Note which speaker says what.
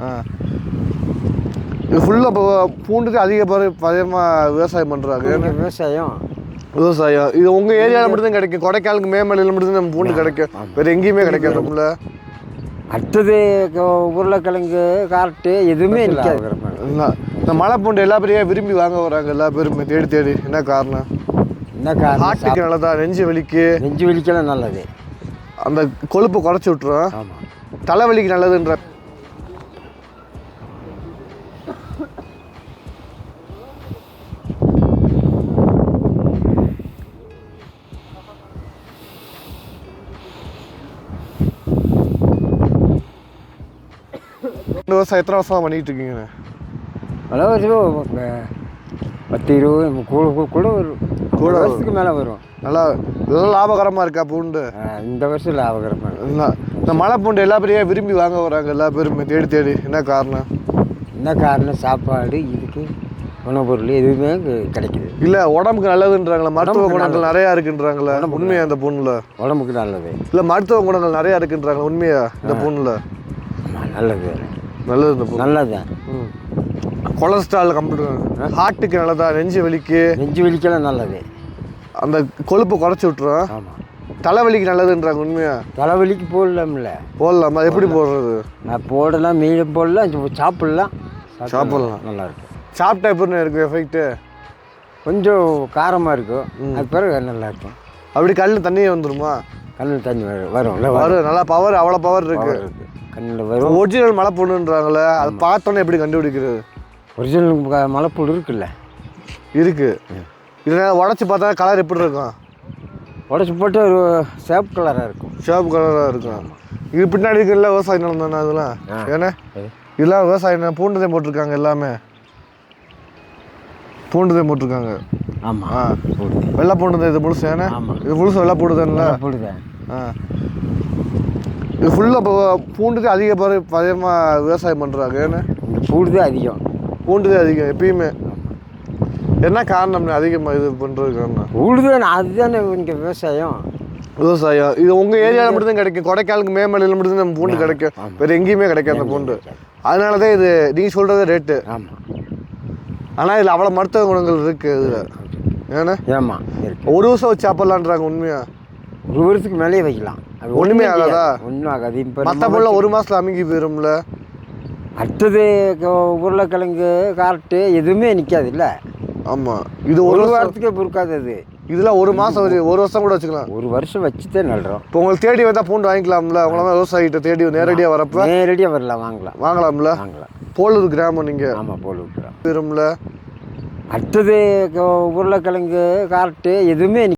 Speaker 1: ஆ இது ஃபுல்லாக இப்போ பூண்டுக்கு அதிக பேர் பயமாக விவசாயம் பண்ணுறாங்க
Speaker 2: விவசாயம்.
Speaker 1: விவசாயம். இது உங்கள் ஏரியாவில் மட்டும்தான் கிடைக்கும். கொடைக்கானலுக்கு மேமலையில் மட்டும்தான் நம்ம பூண்டு கிடைக்கும் வேறு எங்கேயுமே கிடைக்காதுல
Speaker 2: அடுத்தது க- உருளைக்கிழங்கு காரட்டு எதுவுமே நிற்காது
Speaker 1: இந்த மலை பூண்டு எல்லா பேரையும் விரும்பி வாங்க வராங்க எல்லா பேருமே தேடி தேடி. என்ன காரணம்?
Speaker 2: என்ன காரணம்?
Speaker 1: ஹார்ட்டுக்கு நல்லதா? நெஞ்சு வலிக்கு?
Speaker 2: நெஞ்சு வலிக்கலாம் நல்லது.
Speaker 1: அந்த கொழுப்பு குறைச்சி விட்டுரும். தலைவலிக்கு நல்லதுன்ற விவசாயம் எத்தனை வருஷமா பண்ணிட்டு இருக்கீங்க
Speaker 2: பல வருஷம் பத்து இருபது கூட கூட- வரும் கூட வருஷத்துக்கு மேலே வரும்.
Speaker 1: நல்லா நல்லா லாபகரமா இருக்கா பூண்டு?
Speaker 2: இந்த வருஷம் லாபகரமாக
Speaker 1: இந்த- மலை பூண்டு எல்லா பேரையும் விரும்பி வாங்க வராங்க எல்லா பேருமே தேடி தேடி? என்ன காரணம்?
Speaker 2: என்ன காரணம்? சாப்பாடு இதுக்கு உணவுப் பொருள் எதுவுமே கிடைக்குது.
Speaker 1: இல்ல உடம்புக்கு நல்லதுன்றாங்களா? மருத்துவ குணங்கள் நிறைய இருக்குன்றாங்களா? உண்மையா இந்த பூண்டுல?
Speaker 2: உடம்புக்கு நல்லது.
Speaker 1: இல்ல மருத்துவ குணங்கள் நிறைய இருக்குன்றாங்களா? உண்மையா இந்த பூண்டுல?
Speaker 2: ஆமாம் நல்லது
Speaker 1: நல்லது ம். கொலஸ்ட்ரால் கம்ப்யூட்டர் ஹார்ட்டுக்கு நல்லதா நெஞ்சு வலிக்கு?
Speaker 2: நெஞ்சு வலிக்கலாம் நல்லது.
Speaker 1: அந்த கொழுப்பு குறைச்சி விட்டுரும்.
Speaker 2: ஆமாம்
Speaker 1: தலைவலிக்கு நல்லதுன்றாங்க உண்மையா?
Speaker 2: தலைவலிக்கு போடலாம்ல.
Speaker 1: போடலாமா? எப்படி போடுறது?
Speaker 2: நான் போடலாம் மீன் போடலாம் சாப்பிடலாம்.
Speaker 1: சாப்பிடலாம்.
Speaker 2: நல்லா இருக்கும்
Speaker 1: சாப்பிட்டா எப்படி இருக்கு எஃபெக்ட்
Speaker 2: கொஞ்சம் காரமாக இருக்கும். அது பிறகு நல்லா இருக்கும்
Speaker 1: அப்படி கல்லில் தண்ணியே வந்துருமா?
Speaker 2: கண்ணில் தண்ணி வரும் வரும்.
Speaker 1: வரும். நல்லா பவர் அவ்வளோ பவர் இருக்கு.
Speaker 2: கண்ணில் வரும்.
Speaker 1: ஒரிஜினல் மலை பொண்ணுன்றாங்களே அது பார்த்தோன்னே எப்படி கண்டுபிடிக்கிறது?
Speaker 2: ஒரிஜினல் மலைப்பூடு இருக்குல்ல.
Speaker 1: இருக்கு. இல்லைன்னா உடச்சி பார்த்தா கலர் எப்படி இருக்கும்?
Speaker 2: உடச்சி போட்டு ஒரு சேப் கலராக இருக்கும்.
Speaker 1: சிவப்பு கலராக இருக்கும். இது பின்னாடி இருக்குல்ல விவசாய நிலம் தானே அதெல்லாம்
Speaker 2: ஆ.
Speaker 1: ஏன்னா. இதெல்லாம் விவசாய நிலம் பூண்டுதே போட்டிருக்காங்க எல்லாமே. பூண்டுதே போட்டிருக்காங்க. ஆ.
Speaker 2: ஆமாம் பூடு
Speaker 1: வெள்ளை பூண்டு இது முழுசு ஏன்னா. இது முழுசு வெள்ளை பூண்டு தானே. ஆ. இது ஃபுல்லாக இப்போ பூண்டுக்கு அதிக பேர் பயமாக விவசாயம் பண்ணுறாங்க ஏன்னா
Speaker 2: பூடு தான் அதிகம்.
Speaker 1: பூண்டுதே அதிகம் எப்பயுமே. என்ன காரணம் அதிகமாக இது பண்ணுறது காரணம்?
Speaker 2: பூடு தான் அதுதானே இங்கே விவசாயம்.
Speaker 1: விவசாயம். இது உங்கள் ஏரியாவில் மட்டும்தான் கிடைக்கும். கொடைக்கானலுக்கு மேமலையில் மட்டும்தான் நம்ம பூண்டு கிடைக்கும். வேறு எங்கேயுமே கிடைக்காது அந்த பூண்டு. அதனால தான் இது நீங்கள் சொல்கிறது ரேட்டு
Speaker 2: ஆமாம்
Speaker 1: ஆனால் இதில் அவ்வளோ மருத்துவ குணங்கள் இருக்குது இதில். ஏன்னா
Speaker 2: இருக்கு.
Speaker 1: ஒரு வருஷம் வச்சு சாப்பிட்லான்றாங்க உண்மையா?
Speaker 2: ஒரு வருஷத்துக்கு மேலேயே வைக்கலாம். அது
Speaker 1: ஒண்ணுமே ஆகாதா?
Speaker 2: ஒன்றும் ஆகாது. இப்போ
Speaker 1: மற்ற பொருளை ஒரு மாதத்தில் அமுங்கி போயிரும்ல?
Speaker 2: அடுத்தது உருளைக்கிழங்கு காரட்டு எதுவுமே நிற்காது இல்லை.
Speaker 1: ஆமாம் இது ஒரு
Speaker 2: வாரத்துக்கே பொறுக்காது அது.
Speaker 1: இதில் ஒரு மாதம் ஒரு ஒரு வருஷம் கூட வச்சுக்கலாம்.
Speaker 2: ஒரு வருஷம் வச்சுட்டே நடுறோம்.
Speaker 1: இப்போ உங்களுக்கு தேடி வந்தால் பூண்டு வாங்கிக்கலாம்ல? உங்களாம் விவசாயிகிட்ட தேடி நேரடியாக வரப்ப?
Speaker 2: நேரடியாக வரலாம் வாங்கலாம்.
Speaker 1: வாங்கலாம்ல?
Speaker 2: வாங்கலாம்.
Speaker 1: போலூர் கிராமம் நீங்கள்
Speaker 2: ஆமாம் போல் விட்டுறோம்
Speaker 1: போயிரும்ல?
Speaker 2: அடுத்தது உருளைக்கிழங்கு காரட்டு எதுவுமே